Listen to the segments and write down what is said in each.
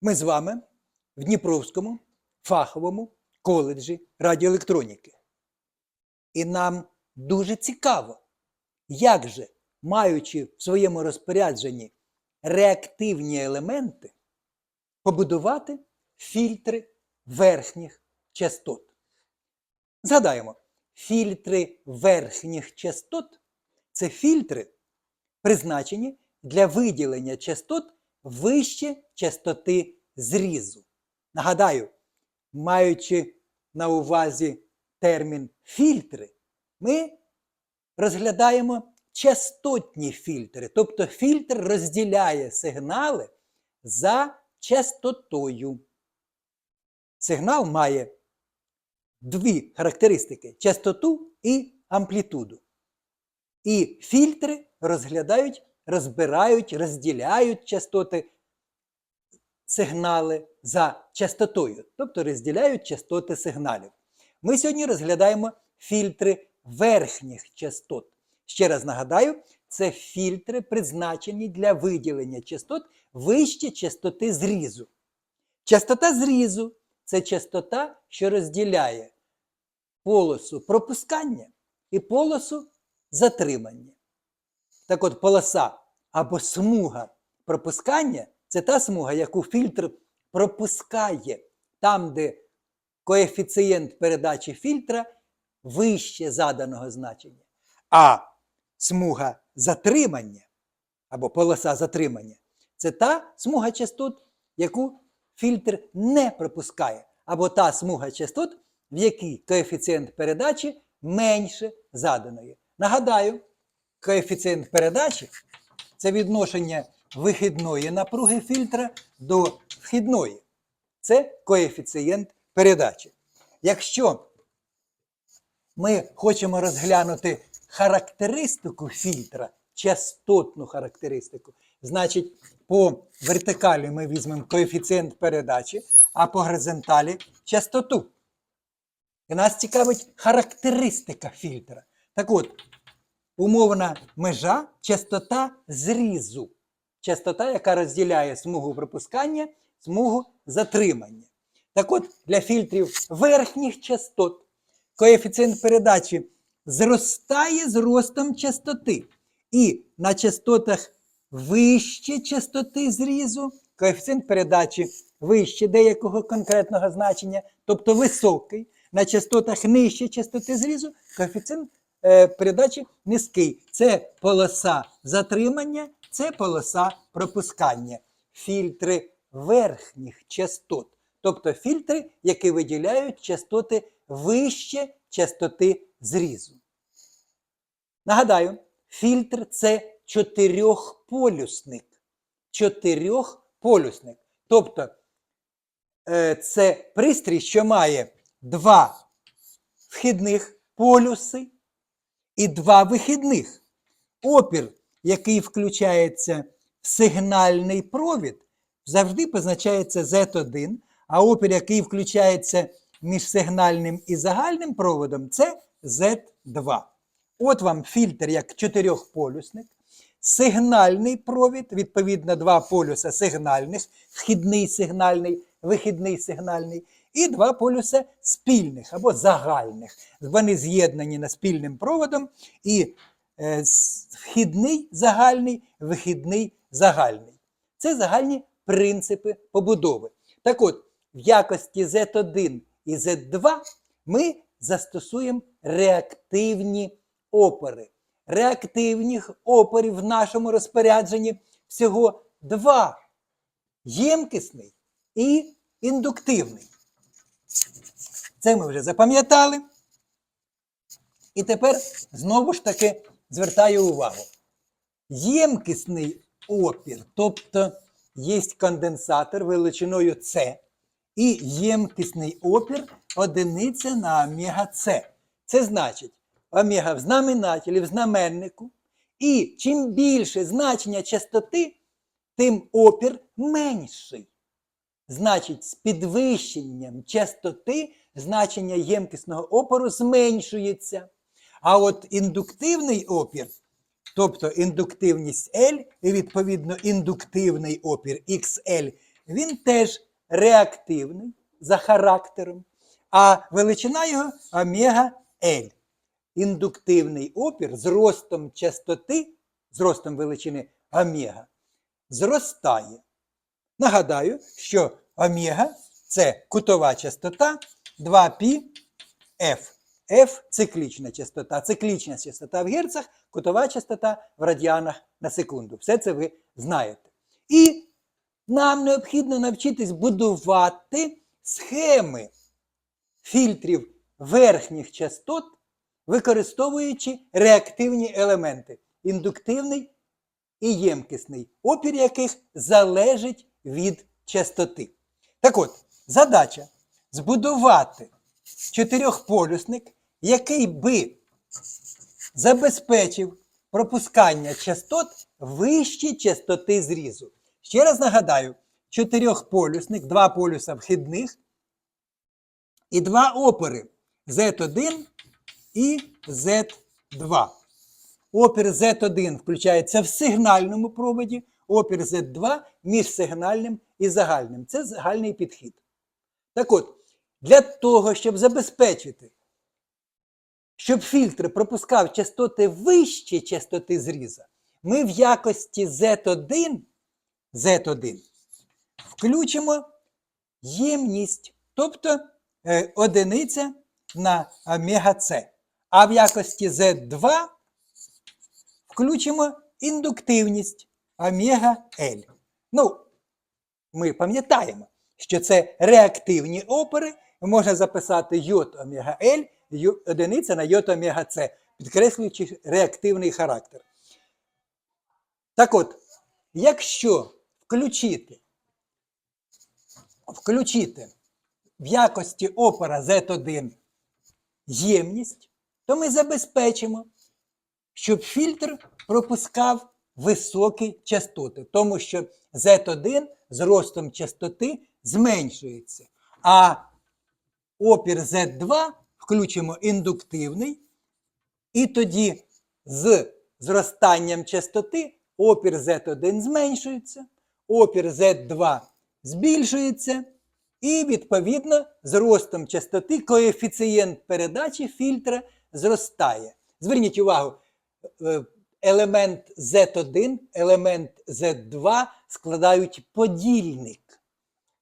Ми з вами в Дніпровському фаховому коледжі радіоелектроніки. І нам дуже цікаво, як же, маючи в своєму розпорядженні реактивні елементи, побудувати фільтри верхніх частот. Згадаємо, фільтри верхніх частот це фільтри, призначені для виділення частот вище частоти зрізу. Нагадаю, маючи на увазі термін фільтри, ми розглядаємо частотні фільтри, тобто фільтр розділяє сигнали за частотою. Сигнал має дві характеристики частоту і амплітуду. І фільтри розглядають, розбирають, розділяють частоти сигнали за частотою, тобто розділяють частоти сигналів. Ми сьогодні розглядаємо фільтри верхніх частот. Ще раз нагадаю, це фільтри, призначені для виділення частот вище частоти зрізу. Частота зрізу це частота, що розділяє полосу пропускання і полосу затримання. Так от полоса або смуга пропускання це та смуга, яку фільтр пропускає там, де коефіцієнт передачі фільтра вище заданого значення. А смуга затримання або полоса затримання це та смуга частот, яку фільтр не пропускає, або та смуга частот, в якій коефіцієнт передачі менше заданої. Нагадаю, коефіцієнт передачі це відношення вихідної напруги фільтра до вхідної. Це коефіцієнт передачі. Якщо ми хочемо розглянути характеристику фільтра, частотну характеристику, значить, по вертикалі ми візьмемо коефіцієнт передачі, а по горизонталі частоту. І нас цікавить характеристика фільтра. Так от, умовна межа частота зрізу. Частота, яка розділяє смугу пропускання, смугу затримання. Так от, для фільтрів верхніх частот коефіцієнт передачі зростає з ростом частоти. І на частотах вище частоти зрізу, коефіцієнт передачі вище деякого конкретного значення, тобто високий, на частотах нижче частоти зрізу, коефіцієнт передачі низький. Це полоса затримання, це полоса пропускання. Фільтри верхніх частот. Тобто фільтри, які виділяють частоти вище частоти зрізу. Нагадаю, фільтр це чотирьохполюсник. Чотирьохполюсник. Тобто е, це пристрій, що має два вхідних полюси і два вихідних. Опір, який включається в сигнальний провід, завжди позначається Z1, а опір, який включається між сигнальним і загальним проводом, це Z2. От вам фільтр як чотирьохполюсник. Сигнальний провід, відповідно, два полюса сигнальних, вхідний сигнальний, вихідний сигнальний, і два полюса спільних або загальних. Вони з'єднані на спільним проводом, і е, вхідний загальний, вихідний загальний. Це загальні принципи побудови. Так от, в якості Z1 і Z2 ми застосуємо реактивні опори. Реактивних опорів в нашому розпорядженні всього два: ємкісний і індуктивний. Це ми вже запам'ятали. І тепер знову ж таки звертаю увагу. Ємкісний опір, тобто є конденсатор величиною С, і ємкісний опір одиниця на омега С. Це значить омега в знаменателі, в знаменнику. І чим більше значення частоти, тим опір менший. Значить, з підвищенням частоти значення ємкісного опору зменшується. А от індуктивний опір, тобто індуктивність L і відповідно індуктивний опір XL він теж реактивний за характером, а величина його омега L. Індуктивний опір з ростом частоти, з ростом величини омега, зростає. Нагадаю, що омега це кутова частота 2π F. F циклічна частота. Циклічна частота в герцах, кутова частота в радіанах на секунду. Все це ви знаєте. І нам необхідно навчитись будувати схеми фільтрів верхніх частот, використовуючи реактивні елементи індуктивний і ємкісний, опір яких залежить від частоти. Так от, задача збудувати чотирьохполюсник, який би забезпечив пропускання частот вище частоти зрізу. Ще раз нагадаю: чотирьохполюсник, два полюса вхідних і два опори Z1 і Z2. Опір Z1 включається в сигнальному проводі, опір Z2 між сигнальним і загальним. Це загальний підхід. Так от, для того, щоб забезпечити, щоб фільтр пропускав частоти вище частоти зріза, ми в якості Z1, Z1 включимо ємність, тобто е, одиниця на омега. А в якості Z2 включимо індуктивність омега L. Ну, ми пам'ятаємо, що це реактивні опери, можна записати йод омега L, одиниця на йод омега С, підкреслюючи реактивний характер. Так от, якщо включити, включити в якості опера Z1 ємність, то ми забезпечимо, щоб фільтр пропускав високі частоти, тому що Z1 з ростом частоти зменшується. А опір Z2 включимо індуктивний, і тоді з зростанням частоти опір Z1 зменшується, опір Z2 збільшується, і, відповідно, з ростом частоти коефіцієнт передачі фільтра зростає. Зверніть увагу, е, елемент Z1, елемент Z2 складають подільник.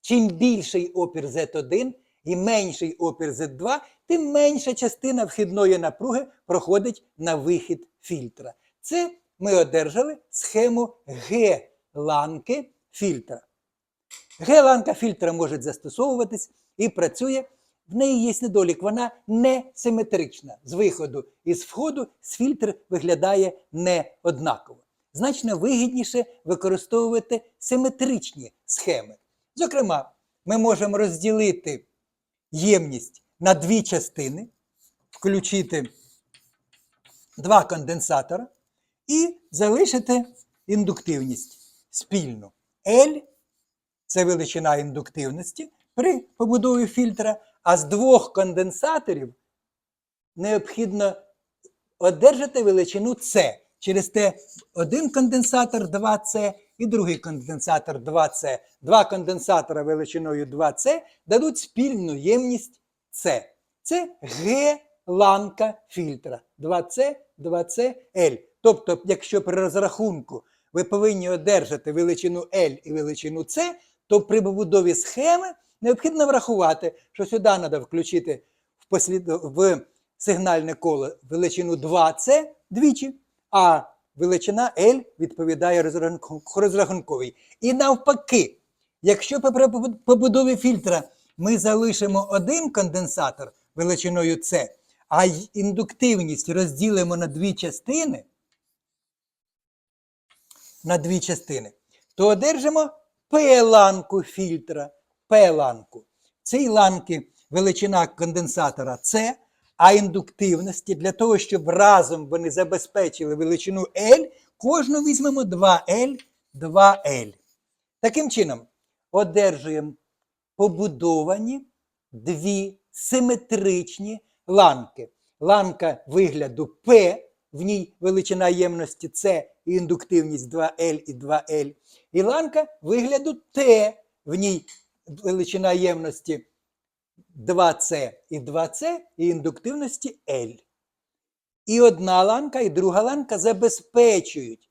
Чим більший опір Z1 і менший опір Z2, тим менша частина вхідної напруги проходить на вихід фільтра. Це ми одержали схему Г-ланки фільтра. Г-ланка фільтра може застосовуватись і працює. В неї є недолік, вона не симетрична. З виходу і з входу з фільтр виглядає не однаково. Значно вигідніше використовувати симетричні схеми. Зокрема, ми можемо розділити ємність на дві частини, включити два конденсатора і залишити індуктивність спільну. L це величина індуктивності при побудові фільтра, а з двох конденсаторів необхідно одержати величину С. Через те один конденсатор 2С і другий конденсатор 2С. Два конденсатора величиною 2С дадуть спільну ємність С. Це Г-ланка фільтра 2С, 2С, L. Тобто, якщо при розрахунку ви повинні одержати величину L і величину С, то при побудові схеми необхідно врахувати, що сюди треба включити в, послід... в сигнальне коло величину 2С двічі, а величина L відповідає розрахунковій. І навпаки, якщо при побудові фільтра ми залишимо один конденсатор величиною С, а індуктивність розділимо на дві частини, на дві частини, то одержимо П-ланку фільтра. П-ланку. В цій ланки величина конденсатора С, а індуктивності для того, щоб разом вони забезпечили величину L, кожну візьмемо 2L, 2L. Таким чином, одержуємо побудовані дві симетричні ланки. Ланка вигляду П, в ній величина ємності С і індуктивність 2L і 2L. І ланка вигляду Т, в ній величина ємності 2С і 2С і індуктивності L. І одна ланка, і друга ланка забезпечують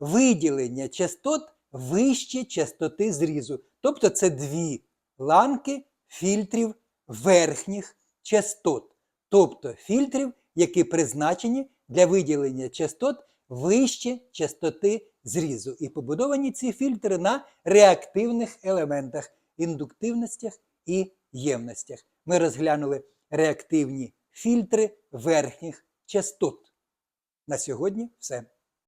виділення частот вище частоти зрізу. Тобто це дві ланки фільтрів верхніх частот, тобто фільтрів, які призначені для виділення частот вище частоти зрізу. І побудовані ці фільтри на реактивних елементах, індуктивностях і ємностях. Ми розглянули реактивні фільтри верхніх частот. На сьогодні все.